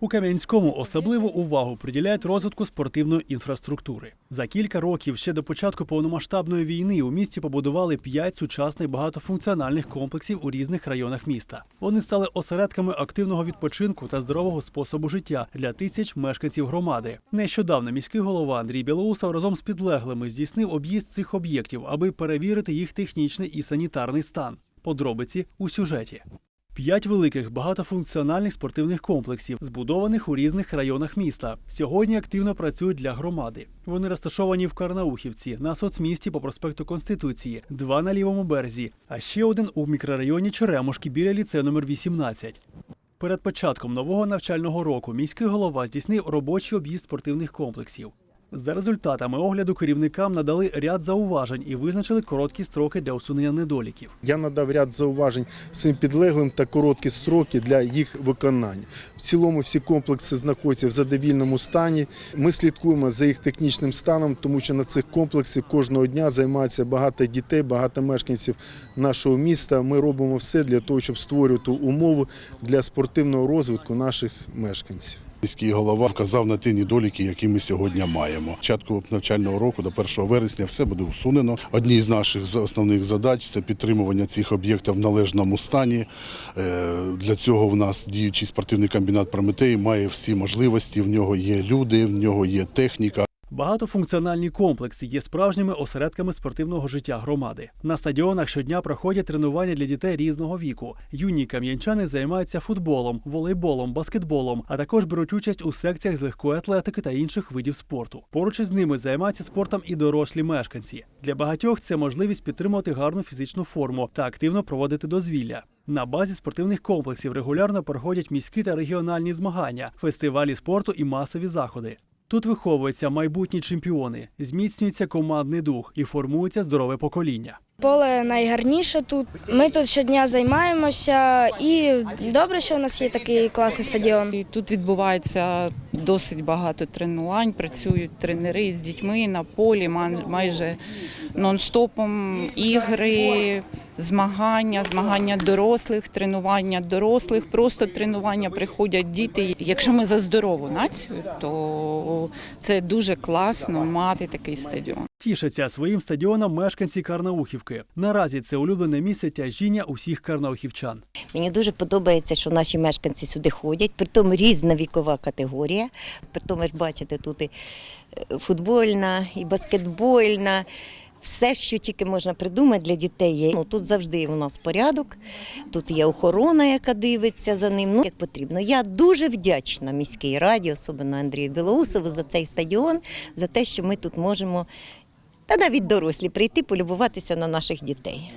У Кам'янському особливу увагу приділяють розвитку спортивної інфраструктури. За кілька років ще до початку повномасштабної війни у місті побудували п'ять сучасних багатофункціональних комплексів у різних районах міста. Вони стали осередками активного відпочинку та здорового способу життя для тисяч мешканців громади. Нещодавно міський голова Андрій Білоусов разом з підлеглими здійснив об'їзд цих об'єктів, аби перевірити їх технічний і санітарний стан. Подробиці у сюжеті. П'ять великих багатофункціональних спортивних комплексів, збудованих у різних районах міста, сьогодні активно працюють для громади. Вони розташовані в Карнаухівці, на соцмісті по проспекту Конституції, два на лівому березі, а ще один у мікрорайоні Черемушки біля ліцею номер 18. Перед початком нового навчального року міський голова здійснив робочий об'їзд спортивних комплексів. За результатами огляду керівникам надали ряд зауважень і визначили короткі строки для усунення недоліків. Я надав ряд зауважень своїм підлеглим та короткі строки для їх виконання. В цілому всі комплекси знаходяться в задовільному стані. Ми слідкуємо за їх технічним станом, тому що на цих комплексах кожного дня займається багато дітей, багато мешканців нашого міста. Ми робимо все для того, щоб створювати умови для спортивного розвитку наших мешканців. Міський голова вказав на ті недоліки, які ми сьогодні маємо. Початку навчального року до 1 вересня все буде усунено. Одні з наших основних задач це підтримування цих об'єктів в належному стані. Е, Для цього в нас діючий спортивний комбінат Прометей має всі можливості. В нього є люди, в нього є техніка. Багатофункціональні комплекси є справжніми осередками спортивного життя громади. На стадіонах щодня проходять тренування для дітей різного віку. Юні кам'янчани займаються футболом, волейболом, баскетболом, а також беруть участь у секціях з легкої атлетики та інших видів спорту. Поруч із ними займаються спортом і дорослі мешканці. Для багатьох це можливість підтримувати гарну фізичну форму та активно проводити дозвілля. На базі спортивних комплексів регулярно проходять міські та регіональні змагання, фестивалі спорту і масові заходи. Тут виховуються майбутні чемпіони, зміцнюється командний дух і формується здорове покоління. Поле найгарніше тут. Ми тут щодня займаємося, і добре, що у нас є такий класний стадіон. І тут відбувається досить багато тренувань. Працюють тренери з дітьми на полі майже нон-стопом. Ігри, змагання, змагання дорослих, тренування дорослих, просто тренування приходять діти. Якщо ми за здорову націю, то це дуже класно мати такий стадіон. Тішаться своїм стадіоном мешканці Карнаухівки. Наразі це улюблене місце тяжіння усіх карнаухівчан. Мені дуже подобається, що наші мешканці сюди ходять, притом різна вікова категорія. Притом, ж бачите, тут і е, футбольна, і баскетбольна. Все, що тільки можна придумати для дітей є. Ну, тут завжди у нас порядок, тут є охорона, яка дивиться за ним. Ну, як потрібно. Я дуже вдячна міській раді, особливо Андрію Білоусову, за цей стадіон, за те, що ми тут можемо, та навіть дорослі, прийти полюбуватися на наших дітей.